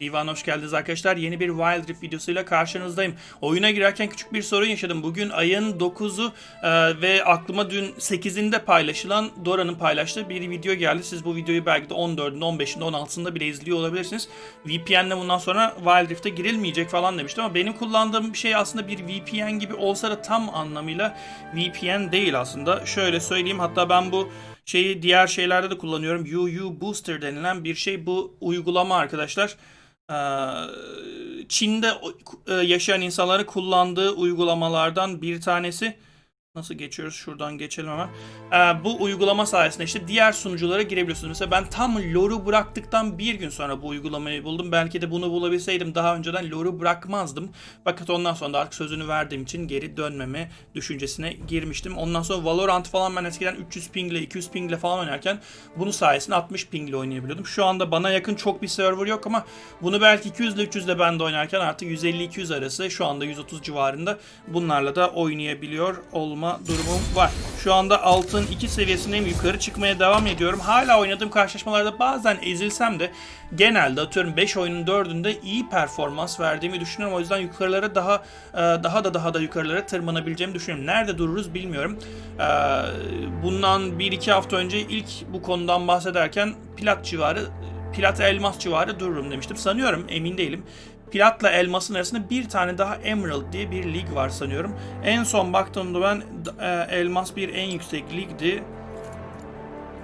Divan hoş geldiniz arkadaşlar. Yeni bir Wild Rift videosuyla karşınızdayım. Oyuna girerken küçük bir sorun yaşadım. Bugün ayın 9'u e, ve aklıma dün 8'inde paylaşılan Dora'nın paylaştığı bir video geldi. Siz bu videoyu belki de 14'ünde, 15'inde, 16'sında bile izliyor olabilirsiniz. VPN'le bundan sonra Wild Rift'e girilmeyecek falan demiştim ama benim kullandığım şey aslında bir VPN gibi olsa da tam anlamıyla VPN değil aslında. Şöyle söyleyeyim hatta ben bu şeyi diğer şeylerde de kullanıyorum. UU Booster denilen bir şey bu uygulama arkadaşlar. Çin'de yaşayan insanların kullandığı uygulamalardan bir tanesi. Nasıl geçiyoruz? Şuradan geçelim hemen. Ee, bu uygulama sayesinde işte diğer sunuculara girebiliyorsunuz. Mesela ben tam LoR'u bıraktıktan bir gün sonra bu uygulamayı buldum. Belki de bunu bulabilseydim daha önceden LoR'u bırakmazdım. Fakat ondan sonra da artık sözünü verdiğim için geri dönmeme düşüncesine girmiştim. Ondan sonra Valorant falan ben eskiden 300 pingle 200 pingle falan oynarken bunu sayesinde 60 pingle oynayabiliyordum. Şu anda bana yakın çok bir server yok ama bunu belki 200 ile 300 ile ben de oynarken artık 150-200 arası şu anda 130 civarında bunlarla da oynayabiliyor olma durumum var. Şu anda altın 2 seviyesindeyim. Yukarı çıkmaya devam ediyorum. Hala oynadığım karşılaşmalarda bazen ezilsem de genelde atıyorum 5 oyunun 4'ünde iyi performans verdiğimi düşünüyorum. O yüzden yukarılara daha e, daha da daha da yukarılara tırmanabileceğimi düşünüyorum. Nerede dururuz bilmiyorum. E, Bundan 1-2 hafta önce ilk bu konudan bahsederken plat civarı plat elmas civarı dururum demiştim. Sanıyorum emin değilim. Platla elmasın arasında bir tane daha Emerald diye bir lig var sanıyorum. En son baktığımda ben e, elmas bir en yüksek ligdi.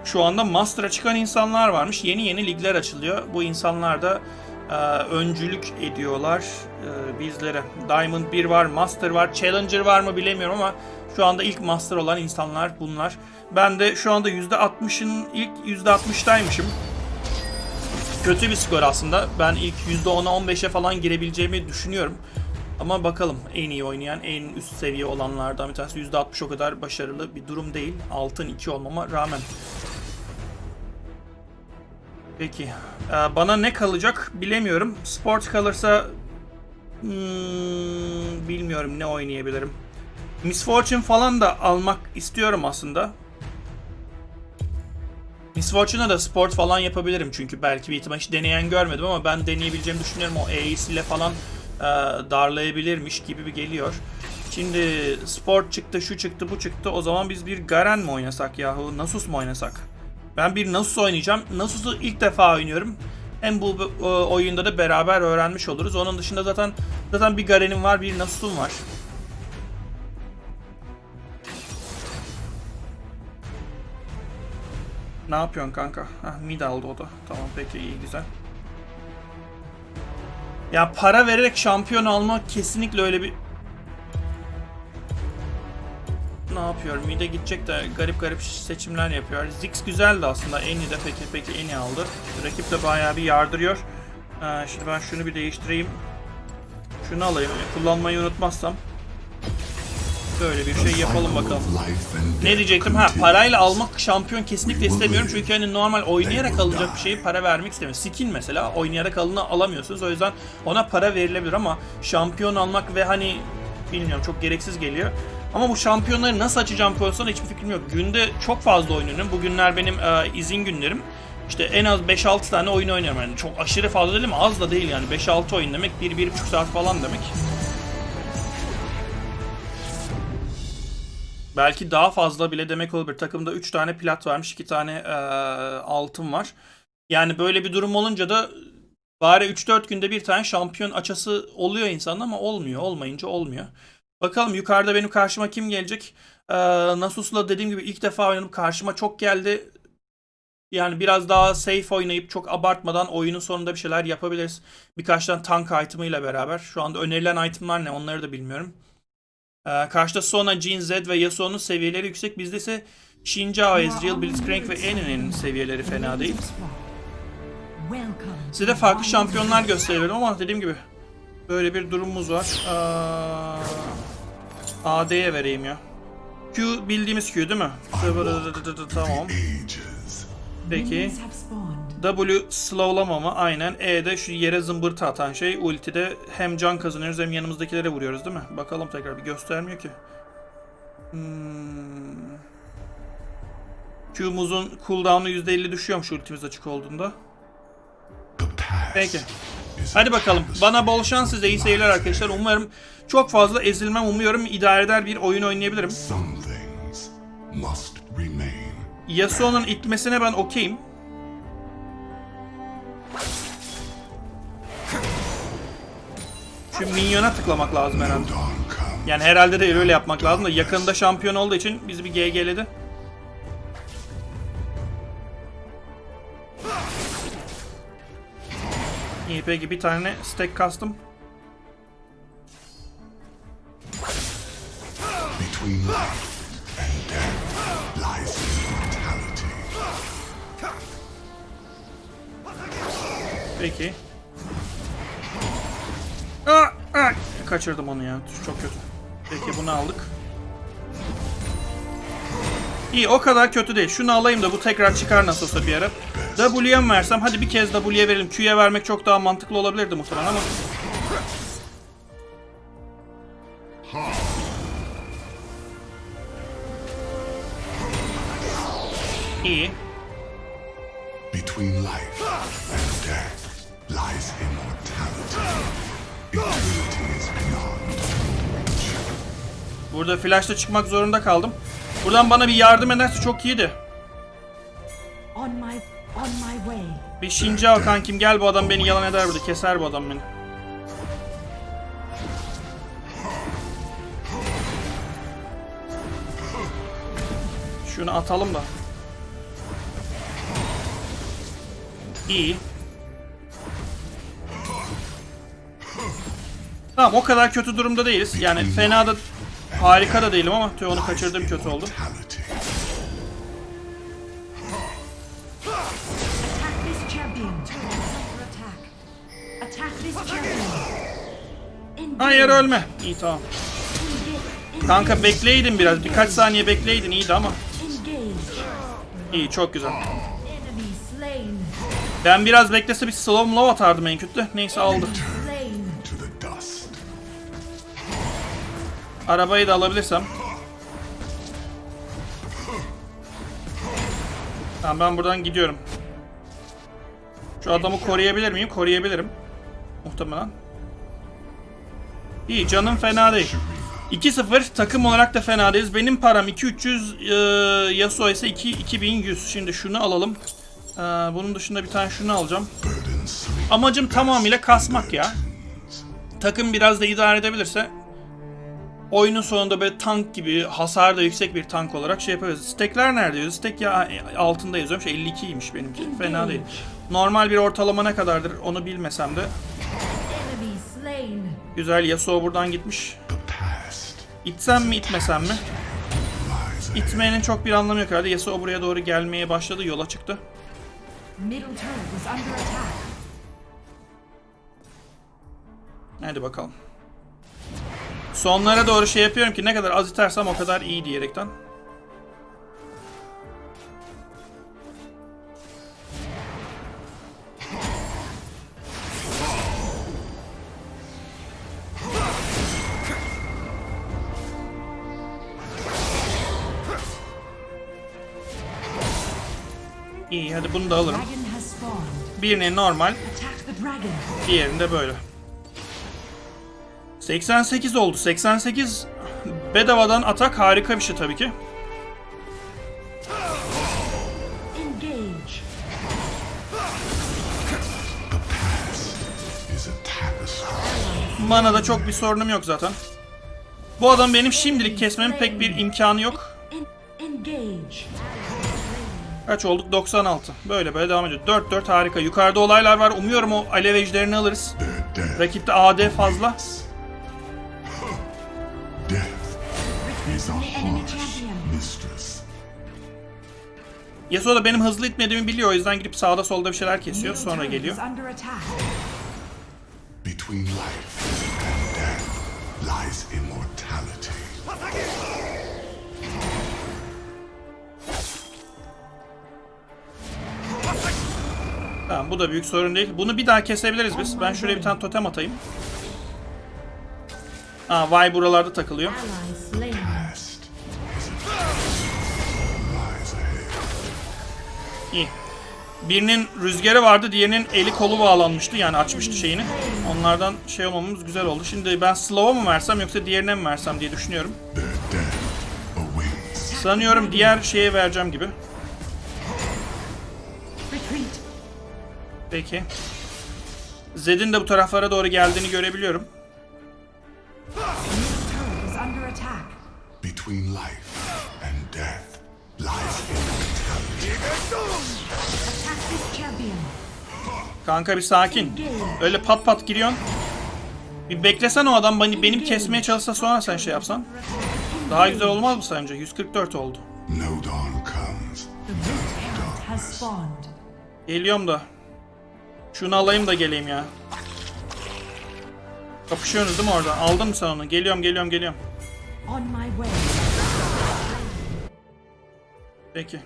Şu anda Master'a çıkan insanlar varmış. Yeni yeni ligler açılıyor. Bu insanlar da e, öncülük ediyorlar e, bizlere. Diamond 1 var, Master var, Challenger var mı bilemiyorum ama şu anda ilk Master olan insanlar bunlar. Ben de şu anda %60'ın ilk %60'daymışım. Kötü bir skor aslında. Ben ilk %10'a 15'e falan girebileceğimi düşünüyorum. Ama bakalım en iyi oynayan, en üst seviye olanlardan bir tanesi %60 o kadar başarılı bir durum değil. Altın 2 olmama rağmen. Peki. Ee, bana ne kalacak bilemiyorum. Sport kalırsa hmm, bilmiyorum ne oynayabilirim. Miss Fortune falan da almak istiyorum aslında. Miss Fortune'a da sport falan yapabilirim çünkü belki bir ihtimal hiç deneyen görmedim ama ben deneyebileceğimi düşünüyorum. O ile falan e, darlayabilirmiş gibi bir geliyor. Şimdi sport çıktı, şu çıktı, bu çıktı. O zaman biz bir Garen mi oynasak yahu? Nasus mu oynasak? Ben bir Nasus oynayacağım. Nasus'u ilk defa oynuyorum. Hem bu, e, oyunda da beraber öğrenmiş oluruz. Onun dışında zaten zaten bir Garen'im var, bir Nasus'um var. Ne yapıyorsun kanka? Hah mid aldı o da. Tamam peki iyi güzel. Ya para vererek şampiyon almak kesinlikle öyle bir... Ne yapıyor? Mid'e gidecek de garip garip seçimler yapıyor. Ziggs güzeldi aslında. Eni de peki peki Eni aldı. Rakip de bayağı bir yardırıyor. Ee, şimdi ben şunu bir değiştireyim. Şunu alayım. Kullanmayı unutmazsam. Böyle bir şey yapalım bakalım. Ne diyecektim? Ha parayla almak şampiyon kesinlikle istemiyorum. Çünkü hani normal oynayarak alınacak bir şeyi para vermek istemiyorum. Skin mesela oynayarak alını alamıyorsunuz. O yüzden ona para verilebilir ama şampiyon almak ve hani bilmiyorum çok gereksiz geliyor. Ama bu şampiyonları nasıl açacağım konusunda hiçbir fikrim yok. Günde çok fazla oynuyorum. Bugünler benim e, izin günlerim. İşte en az 5-6 tane oyun oynuyorum. Yani çok aşırı fazla değil ama az da değil yani. 5-6 oyun demek 1-1,5 saat falan demek. Belki daha fazla bile demek olabilir. Takımda 3 tane plat varmış, 2 tane e, altın var. Yani böyle bir durum olunca da bari 3-4 günde bir tane şampiyon açası oluyor insan ama olmuyor. Olmayınca olmuyor. Bakalım yukarıda benim karşıma kim gelecek? E, Nasus'la dediğim gibi ilk defa oynadım. Karşıma çok geldi. Yani biraz daha safe oynayıp çok abartmadan oyunun sonunda bir şeyler yapabiliriz. Birkaç tane tank item'ıyla beraber. Şu anda önerilen item'lar ne onları da bilmiyorum. Ee, karşıda Sona, Jin, Zed ve Yasuo'nun seviyeleri yüksek. Bizde ise Shinjao, Ezreal, Blitzcrank ve Eni'nin seviyeleri fena değil. Size de farklı şampiyonlar gösterebilirim ama dediğim gibi böyle bir durumumuz var. Ee, AD'ye vereyim ya. Q bildiğimiz Q değil mi? Tamam. Peki. W slowlamama aynen. E'de şu yere zımbırtı atan şey. Ulti'de hem can kazanıyoruz hem yanımızdakilere vuruyoruz değil mi? Bakalım tekrar bir göstermiyor ki. Hmm. Q'muzun cooldown'u %50 düşüyormuş ultimiz açık olduğunda. Peki. Hadi bakalım. Bana bol şans size iyi seyirler arkadaşlar. Umarım çok fazla ezilmem. Umuyorum idare eder bir oyun oynayabilirim. Yasuo'nun itmesine ben okeyim. Şu minyona tıklamak lazım herhalde. Yani herhalde de öyle yapmak lazım da yakında şampiyon olduğu için bizi bir GG'ledi. İyi peki bir tane stack kastım. Peki. Kaçırdım onu ya. Çok kötü. Peki bunu aldık. İyi o kadar kötü değil. Şunu alayım da bu tekrar çıkar nasıl olsa bir ara. W'ye mi versem? Hadi bir kez W'ye verelim. Q'ye vermek çok daha mantıklı olabilirdi muhtemelen ama. İyi. Burada flash'ta çıkmak zorunda kaldım. Buradan bana bir yardım ederse çok iyiydi. On my on my way. Bir Shinji al kankim gel bu adam beni yalan eder burada. Keser bu adam beni. Şunu atalım da. İyi. Tamam o kadar kötü durumda değiliz. Yani fena da harika da değilim ama tüh onu kaçırdığım kötü oldu. Hayır ölme. İyi tamam. Kanka bekleydin biraz. Birkaç saniye bekleydin iyiydi ama. İyi çok güzel. Ben biraz beklese bir slow low atardım en kötü. Neyse aldı. Arabayı da alabilirsem. Tamam ben buradan gidiyorum. Şu adamı koruyabilir miyim? Koruyabilirim. Muhtemelen. İyi canım fena değil. 2-0 takım olarak da fena değiliz. Benim param 2300 e, Yasuo ise 2 2100. Şimdi şunu alalım. E, bunun dışında bir tane şunu alacağım. Amacım tamamıyla kasmak ya. Takım biraz da idare edebilirse oyunun sonunda böyle tank gibi hasar da yüksek bir tank olarak şey yapabiliriz. Stekler nerede yazıyor? Stek ya altında yazıyorum. Şey 52'ymiş benimki. Fena değil. Normal bir ortalama ne kadardır onu bilmesem de. Güzel Yasuo buradan gitmiş. İtsem mi itmesem mi? İtmenin çok bir anlamı yok herhalde. Yasuo buraya doğru gelmeye başladı. Yola çıktı. Hadi bakalım. Sonlara doğru şey yapıyorum ki ne kadar az itersem o kadar iyi diyerekten. İyi hadi bunu da alırım. Birini normal, dragon. Diğerinde böyle. 88 oldu. 88 bedavadan atak harika bir şey tabii ki. Engage. The past is a tapestry. Manada çok bir sorunum yok zaten. Bu adam benim şimdilik kesmemin pek bir imkanı yok. Kaç olduk? 96. Böyle böyle devam ediyor. 4-4 harika. Yukarıda olaylar var. Umuyorum o alev ejderini alırız. Rakipte AD fazla. Yasuo da benim hızlı itmediğimi biliyor. O yüzden gidip sağda solda bir şeyler kesiyor. Sonra geliyor. Between life and death lies immortality. Tamam bu da büyük sorun değil. Bunu bir daha kesebiliriz biz. Ben şuraya bir tane totem atayım. Aa Vay buralarda takılıyor. Birinin rüzgarı vardı, diğerinin eli kolu bağlanmıştı. Yani açmıştı şeyini. Onlardan şey olmamız güzel oldu. Şimdi ben slow'a mı versem yoksa diğerine mi versem diye düşünüyorum. Sanıyorum diğer şeye vereceğim gibi. Peki. Zed'in de bu taraflara doğru geldiğini görebiliyorum. Kanka bir sakin. Öyle pat pat giriyorsun. Bir beklesen o adam beni, benim kesmeye çalışsa sonra sen şey yapsan. Daha güzel olmaz mı sence? 144 oldu. Geliyorum da. Şunu alayım da geleyim ya. Kapışıyorsunuz değil mi orada? Aldın mı sen onu? Geliyorum geliyorum geliyorum. Peki.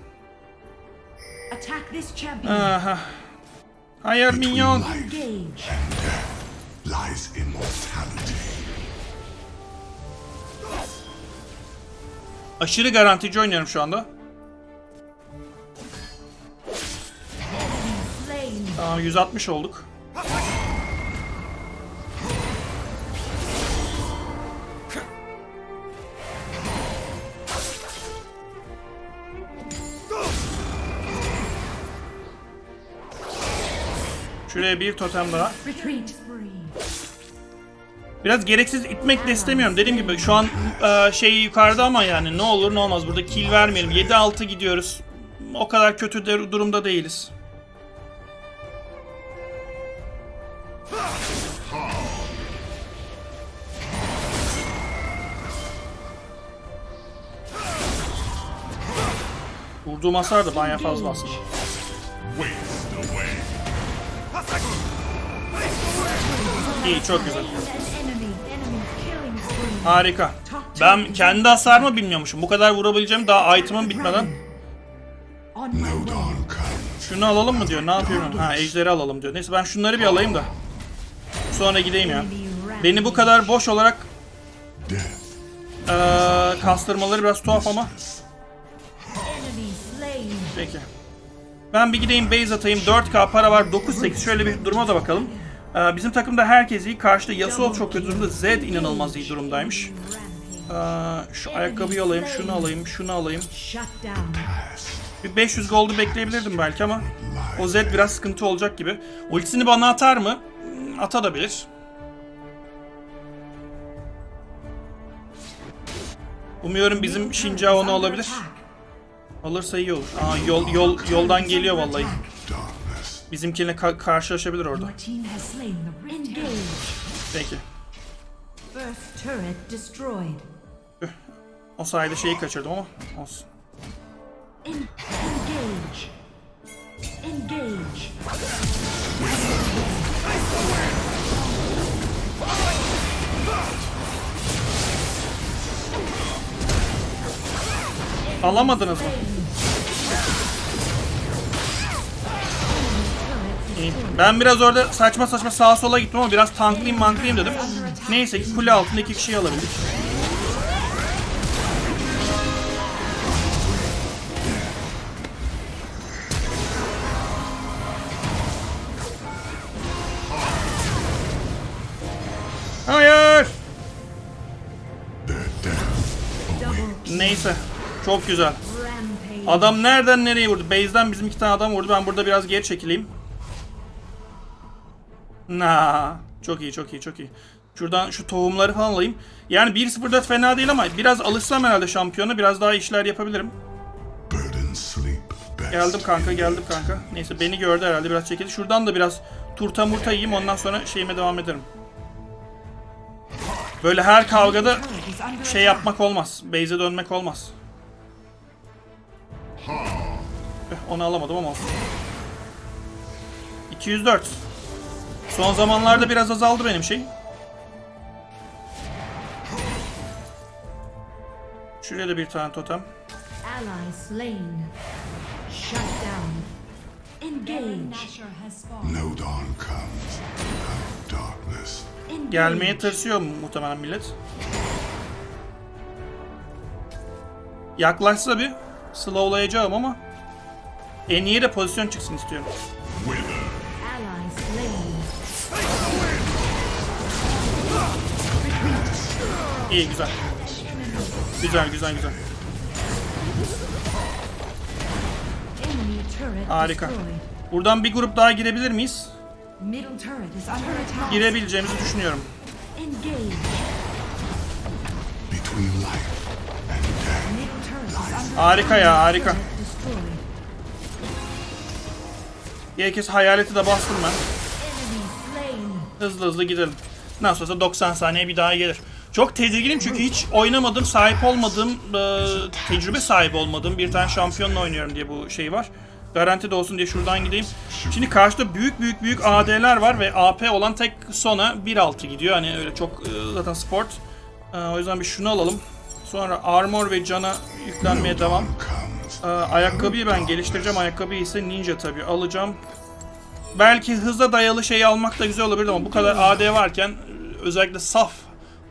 Aha. Hayır minyon. Aşırı garantici oynuyorum şu anda. Tamam 160 olduk. Şuraya bir totem daha. Biraz gereksiz itmek de istemiyorum. Dediğim gibi şu an e, şey yukarıda ama yani ne olur ne olmaz. Burada kill vermeyelim. 7-6 gidiyoruz. O kadar kötü de durumda değiliz. Vurduğum hasar da bayağı fazla aslında. İyi çok güzel. Harika. Ben kendi hasarımı bilmiyormuşum. Bu kadar vurabileceğim daha item'ım bitmeden. Şunu alalım mı diyor. Ne yapıyorum? Ha ejderi alalım diyor. Neyse ben şunları bir alayım da. Sonra gideyim ya. Beni bu kadar boş olarak eee kastırmaları biraz tuhaf ama. Peki. Ben bir gideyim base atayım. 4k para var. 9-8. Şöyle bir duruma da bakalım. Eee, bizim takımda herkes iyi. Karşıda Yasuo çok kötü durumda. Zed inanılmaz iyi durumdaymış. Eee, şu ayakkabıyı alayım. Şunu alayım. Şunu alayım. Bir 500 gold'u bekleyebilirdim belki ama. O Zed biraz sıkıntı olacak gibi. Ultisini bana atar mı? Hmm, Atabilir. Umuyorum bizim Shinja onu alabilir. Alırsa iyi olur. Aa yol yol yoldan geliyor vallahi. Bizimkiyle ka- karşılaşabilir orada. Peki. First turret destroyed. O sayede şeyi kaçırdım ama olsun. En- engage. Engage. Alamadınız mı? Ben biraz orada saçma saçma sağa sola gittim ama biraz tanklayayım manklayayım dedim. Neyse ki kule altında iki kişiyi alabildik. Hayır. Neyse. Çok güzel. Adam nereden nereye vurdu? Base'den bizim iki tane adam vurdu. Ben burada biraz geri çekileyim. Na, çok iyi, çok iyi, çok iyi. Şuradan şu tohumları falan alayım. Yani 1-0'da fena değil ama biraz alışsam herhalde şampiyona biraz daha işler yapabilirim. Geldim kanka, geldim kanka. Neyse beni gördü herhalde biraz çekildi. Şuradan da biraz turta murta yiyeyim ondan sonra şeyime devam ederim. Böyle her kavgada şey yapmak olmaz. Base'e dönmek olmaz. Onu alamadım ama olsun. 204. Son zamanlarda biraz azaldı benim şey. Şuraya da bir tane totem. Ally slain. Shut down. Engage. No dawn comes. Out darkness. Engage. Gelmeye tırsıyor mu muhtemelen millet. Yaklaşsa bir slowlayacağım ama En iyi de pozisyon çıksın istiyorum. İyi güzel. Güzel güzel güzel. Harika. Buradan bir grup daha girebilir miyiz? Girebileceğimizi düşünüyorum. Harika ya harika. Gerekirse hayaleti de bastım ben. Hızlı hızlı gidelim. Nasıl olsa 90 saniye bir daha gelir. Çok tedirginim çünkü hiç oynamadım, sahip olmadığım, e, tecrübe sahibi olmadığım bir tane şampiyonla oynuyorum diye bu şey var. Garanti de olsun diye şuradan gideyim. Şimdi karşıda büyük büyük büyük AD'ler var ve AP olan tek Sona 1.6 gidiyor. Hani öyle çok e, zaten sport. E, o yüzden bir şunu alalım. Sonra armor ve cana yüklenmeye devam. Ee, ayakkabıyı ben geliştireceğim. Ayakkabıyı ise ninja tabii alacağım. Belki hıza dayalı şeyi almak da güzel olabilir ama bu kadar AD varken özellikle saf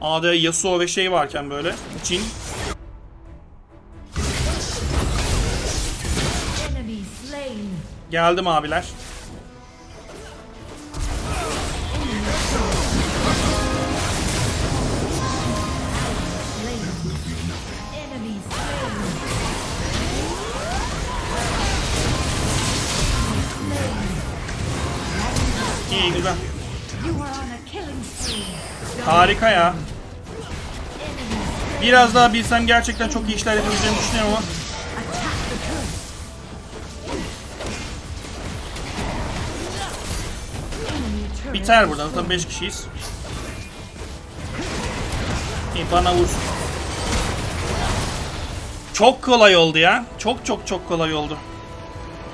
AD Yasuo ve şey varken böyle Jin geldim abiler. Harika ya. Biraz daha bilsem gerçekten çok iyi işler yapabileceğimi düşünüyorum ama biter buradan. Zaten 5 kişiyiz. İyi bana vursun. Çok kolay oldu ya. Çok çok çok kolay oldu.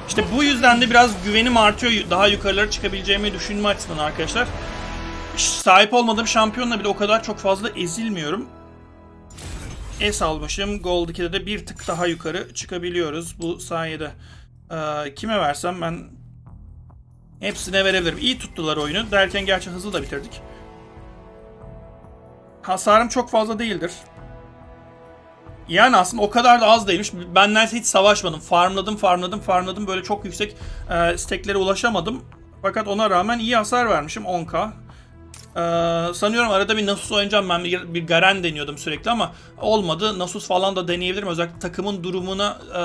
İşte bu yüzden de biraz güvenim artıyor. Daha yukarılara çıkabileceğimi düşünme açısından arkadaşlar. Sahip olmadığım şampiyonla bile o kadar çok fazla ezilmiyorum. Es almışım. Gold 2'de de bir tık daha yukarı çıkabiliyoruz bu sayede. Ee, kime versem ben hepsine verebilirim. İyi tuttular oyunu. Derken gerçi hızlı da bitirdik. Hasarım çok fazla değildir. Yani aslında o kadar da az değilmiş. Ben neredeyse hiç savaşmadım. Farmladım, farmladım, farmladım. Böyle çok yüksek e, steklere ulaşamadım. Fakat ona rağmen iyi hasar vermişim 10k. Ee, sanıyorum arada bir Nasus oynayacağım ben bir, bir Garen deniyordum sürekli ama olmadı. Nasus falan da deneyebilirim. Özellikle takımın durumuna e,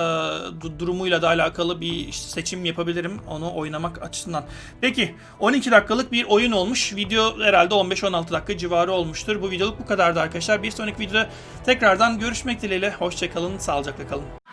du- durumuyla da alakalı bir seçim yapabilirim onu oynamak açısından. Peki 12 dakikalık bir oyun olmuş. Video herhalde 15-16 dakika civarı olmuştur. Bu videoluk bu kadardı arkadaşlar. Bir sonraki videoda tekrardan görüşmek dileğiyle. Hoşçakalın, sağlıcakla kalın.